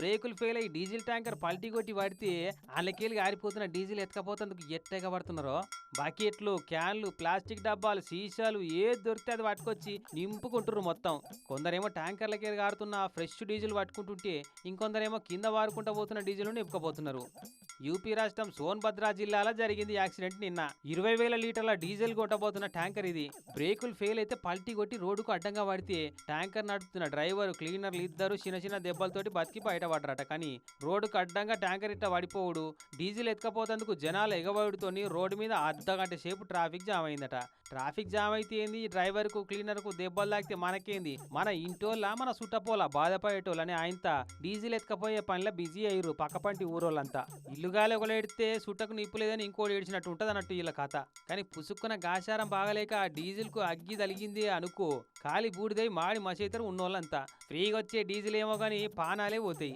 బ్రేకులు ఫెయిల్ అయ్యి diesel tanker పల్టీ కొట్టి పడితే వాళ్ళకెళ్ళి ఆరిపోతున్న డీజిల్ ఎత్తకపోతేందుకు ఎట్టగా పడుతున్నారో? బకెట్లు క్యాన్లు ప్లాస్టిక్ డబ్బాలు సీసాలు ఏది దొరికితే అది పట్టుకొచ్చి నింపుకుంటుర్రు మొత్తం. కొందరేమో ట్యాంకర్లకి కారుతున్న ఫ్రెష్ డీజిల్ పట్టుకుంటుంటే ఇంకొందరేమో కింద వారుకుంటూ పోతున్న డీజిల్ నింపుకోబోతున్నారు యూపీ రాష్ట్రం సోన్భద్రా జిల్లాలో జరిగింది యాక్సిడెంట్ నిన్న. ఇరవై వేల లీటర్ల డీజిల్ కొట్టబోతున్న ట్యాంకర్ ఇది. బ్రేకులు ఫెయిల్ అయితే పల్టీ కొట్టి రోడ్డుకు అడ్డంగా పడితే ట్యాంకర్ నడుపుతున్న డ్రైవర్ క్లీనర్లు ఇద్దరు చిన్న చిన్న దెబ్బలతోటి బతికి బయటపడ్డరట. కానీ రోడ్డుకు అడ్డంగా ట్యాంకర్ ఇట్ట పడిపోవుడు డీజిల్ ఎత్తుకపోతేందుకు జనాలు ఎగబడుతోని రోడ్డు మీద అర్ధగంట సేపు ట్రాఫిక్ జామ్ అయిందట. ట్రాఫిక్ జామ్ అయితే ఏంది? డ్రైవర్కు క్లీనర్కు దెబ్బలు తాకితే మనకేంది? మన ఇంటోళ్ళ మన సుట్టపోలా బాధపడేటోళ్ళని ఆయనత డీజిల్ ఎత్తుకపోయే పనిలో బిజీ అయ్యారు పక్కపంటి ఊరోళ్ళంతా. ఇల్లుగాలి ఒకళ్ళు ఎడితే సుట్టకు నిప్పు లేదని ఇంకోటి ఏడిచినట్టు ఉంటుంది అన్నట్టు వీళ్ళ కథ. కానీ పుసుక్కున గాశారం బాగలేక ఆ డీజిల్కు అగ్గి తలిగింది అనుకో కాలి బూడిదై మాడి మసేతరు ఉన్నోళ్ళంతా. ఫ్రీగా వచ్చే డీజిల్ ఏమో కానీ పానాలే పోతాయి.